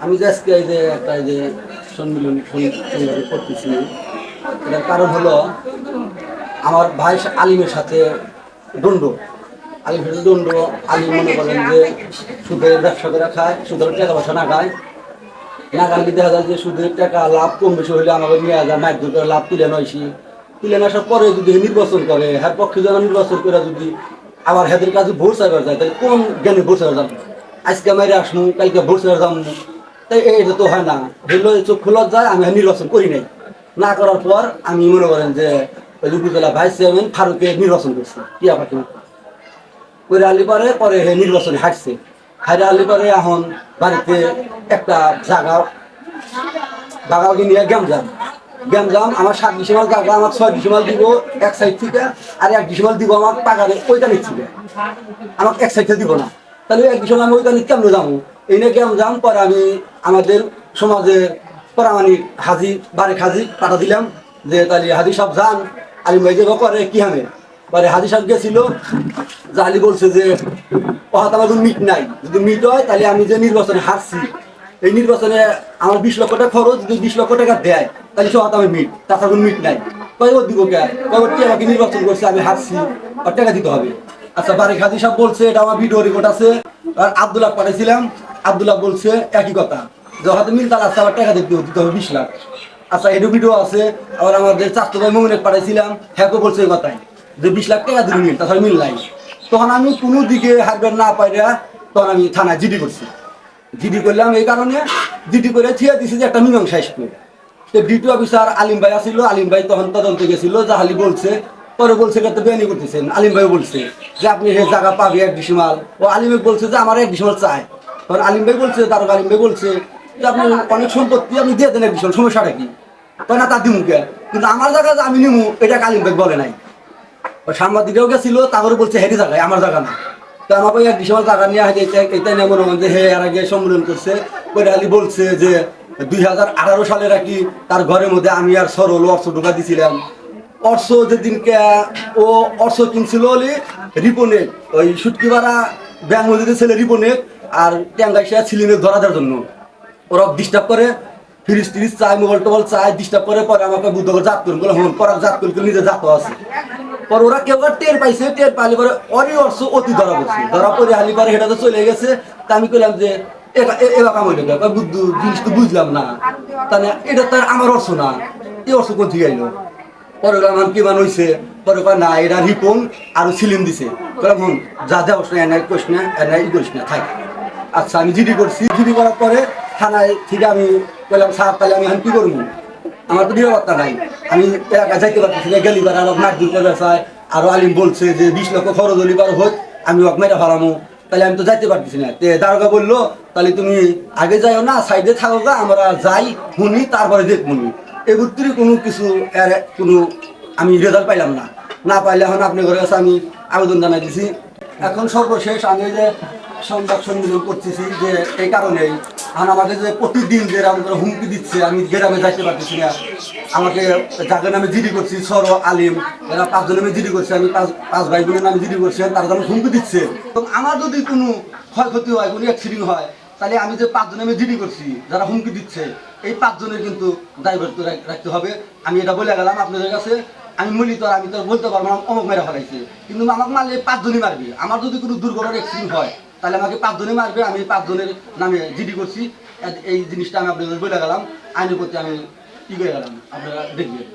আমি আজকে এই যে একটা এই যে সম্মিলন সংগ্রহ করতেছি এটার কারণ হলো আমার ভাই আলিমের সাথে দণ্ড আলিমের সাথে দণ্ড আলিম মনে করেন যে সুদের ব্যবসা করে খায়, সুদের টাকা পয়সা না খায়। না খালি দেখা যায় যে সুদের টাকা লাভ কম বেশি হলে আমাকে নিয়ে যায় মাইক করে লাভ তুলে নয়সি তুলে আসার পরে যদি নির্বাচন করে হ্যাঁ পক্ষে যেন নির্বাচন করে যদি আবার হেদের কাছে ভোট চাইবার যায়, তাহলে কোন জ্ঞানে ভোট চাইবার যাব? আজকে মারি আসব কালকে ভোট চাইবার যাব তাই এটা তো হয় না। হইল চোখ খোলা যায়, আমি নির্বাচন করি নাই। না করার পর আমি মনে করেন যে উপজেলা ভাইস চেয়ারম্যান ফারুকে নির্বাচন করছে, টিয়া পাখি করে আলি পরে পরে হে নির্বাচনে হাঁটছে। হাইরে আলি পরে এখন বাড়িতে একটা জায়গা বাগাওকে নিয়ে গ্যামজাম গ্যামজাম আমার সাত ডিসেম্বর জায়গা আমার ছয় ডিসেম্বর দিব, এক সাইড থেকে, আর এক ডিসেম্বর দিব আমার পাগারে, ওইটা নিচ্ছি আমাকে এক সাইড দিব না। তাহলে এক ডিসেম্বর আমি ওইটা নিয়ে কেমন যাব? এই নিয়ে গ্যামজাম পরে আমি আমাদের সমাজের পরামানিক হাজি, বারেক হাজি পাঠা দিলাম, যে তাহলে হাজি সব যান, আলিম ভাই যে করে, কি হবে? পরে হাজি সাহেব গেছিল জালি বলছে যে, ওহাত আমার মিট নাই, যদি মিট হয়, তাহলে আমি যে নির্বাচনে হারছি, এই নির্বাচনে আমার বিশ লক্ষ টাকা খরচ, যদি বিশ লক্ষ টাকা দেয় তাহলে সব আমার মিট তাছাড়া কোনো মিট নাই। কয় ও দিব কে? কয় ওর আমাকে নির্বাচন করছে, আমি হারছি। আর টাকা দিতে হবে। আচ্ছা বারেক হাজি সাহেব বলছে, এটা আমার ভিডিও রেকর্ড আছে। আর আবদুল্লাহ পাঠাইছিলাম। আবদুল্লাহ বলছে, একই কথা। যে হয়তো মিল তার আছে, আমার টাকা দিতে দিতে হবে বিশ লাখ। আচ্ছা এটা ভিডিও আছে। আবার আমাদের চারটো ভাই মমিনে পাঠাইছিলাম হ্যাঁ বলছে এই কথাই। যে বিশ লাখ টাকা দিবি মিল তাছাড়া মিল নাই। তখন আমি কোনো দিকে হারবেন না পাইরা তখন আমি থানায় জিডি করছি। জিডি করলাম এই কারণে, জিডি করে থিয়ে দিছি যে একটা মীমাংসা আসবে তো ডিটি অফিসার আলিম ভাই আসিল, আলিম ভাই তখন তদন্তে গেছিল, জাহালি বলছে, পরে বলছে কত বেআনি করতেছেন। আলিম ভাই বলছে যে আপনি হে জায়গা পাবি এক ডিসিমাল ও আলিম ভাই বলছে যে আমার এক ডিসিমাল চাই। তখন আলিম ভাই বলছে তার আলিম ভাই বলছে যে আপনি অনেক সম্পত্তি আপনি দিয়ে দেন এক ডিসিমাল সমস্যাটা কি? তাই না তার দিমুকে কিন্তু আমার জায়গা যে আমি নিমু এটা আলিম ভাই বলে নাই। ওই সাংবাদিকরাও গেছিল, তারপরে বলছে হেরি জায়গায় আমার জায়গা না তো আমাকে এক ডিসেম্বর জায়গা নিয়ে আসে এটা নিয়ে মনে হয় যে হে, এর আগে সম্মেলন করছে। আলী বলছে যে দুই হাজার আঠারো সালের আর তার ঘরের মধ্যে আমি আর সরল অর্থ ঢোকা দিছিলাম। অর্থ যেদিনকে ও অর্থ কিনছিল হলে রিপোনেট ওই সুটকি ভাড়া ব্যাংক মসজিদের ছেলে রিপোনেট আর ট্যাঙ্গাইশিয়া ছিলিনের ধরা দেওয়ার জন্য। ওরা ডিস্টার্ব করে, ফ্রিজ ট্রিজ চাই মোবাইল টোবাইল চাই ডিস্টার্ব করে, পরে আমাকে বুদ্ধ করে জাত করুন হন, পরে জাত করুন নিজে জাত আছে। পরে ওরা কেউ আর টের পাইছে, টের পাইলে পরে অরি অর্থ অতি ধরা পড়ছে। ধরা পরে হালি পরে সেটা তো চলে গেছে। তা আমি কইলাম যে এবা- এ- এবার কাম হইলে বুদ্ধ, জিনিস তো বুঝলাম না। তাহলে এটা তার আমার অর্থ না। এই অর্থ কোন থেকে পরে আমার কি মান হইছে? পরে না এটা রিপন আর সিলিম দিছে। হন যা যা অবস্থা এনাই করিস না ই করিস না, থাক। আচ্ছা আমি জিডি করছি। জিডি করার পরে থানায় ঠিক আমি বললাম, স্যার, তাহলে আমি এখন কি করব? আমার তো নিরাপত্তা নাই। আমি এলাকায় যাইতে পারতেছি না। গেলি বার আরও নাক করে চাই আরও আলিম বলছে যে, বিশ লক্ষ খরচ হলি বার হোক আমি ওকে মেরে ফেলামো। তাহলে আমি তো যাইতে পারতেছি না। দারোগা বলল, তাহলে তুমি আগে যাইও না, সাইডে থাকো গা, আমরা যাই শুনি তারপরে দেখবনি এগুত্তির কোনো কিছু, এর কোনো আমি রেজাল্ট পাইলাম না। না পাইলে এখন আপনি ঘরে কাছে আমি আবেদন জানাই দিছি। এখন সর্বশেষ আমি যে সংবাদ সম্মেলন করতেছি যে এই কারণেই এখন আমাকে যে প্রতিদিন যে আমাদের হুমকি দিচ্ছে, আমি গ্রামে যাইতে পারতেছি না। আমাকে যাদের নামে জিডি করছি, সর, আলিম, এরা পাঁচজনের নামে জিডি করছে, আমি পাঁচ পাঁচ ভাই বোনের নামে জিডি করছি তারা যেন হুমকি দিচ্ছে। তো আমার যদি কোনো ক্ষয়ক্ষতি হয়, কোনো অ্যাক্সিডেন্ট হয়, তাহলে আমি যে পাঁচজনে আমি জিডি করছি, যারা হুমকি দিচ্ছে, এই পাঁচজনের কিন্তু দায়বদ্ধ রাখ- রাখতে হবে। আমি এটা বলে গেলাম আপনাদের কাছে। আমি মূলি তো আমি তো বলতে পারব না অমুক মেরে ফেলাইছে। কিন্তু আমাকে মারলে পাঁচজনই মারবে। আমার যদি কোনো দুর্ঘটনার অ্যাক্সিডেন্ট হয় তাহলে আমাকে পাঁচজনে মারবে, আমি পাঁচজনের নামে জিডি করছি। এই জিনিসটা আমি আপনাদের বলে গেলাম। আইনের প্রতি আমি ই করে গেলাম, আপনারা দেখবেন।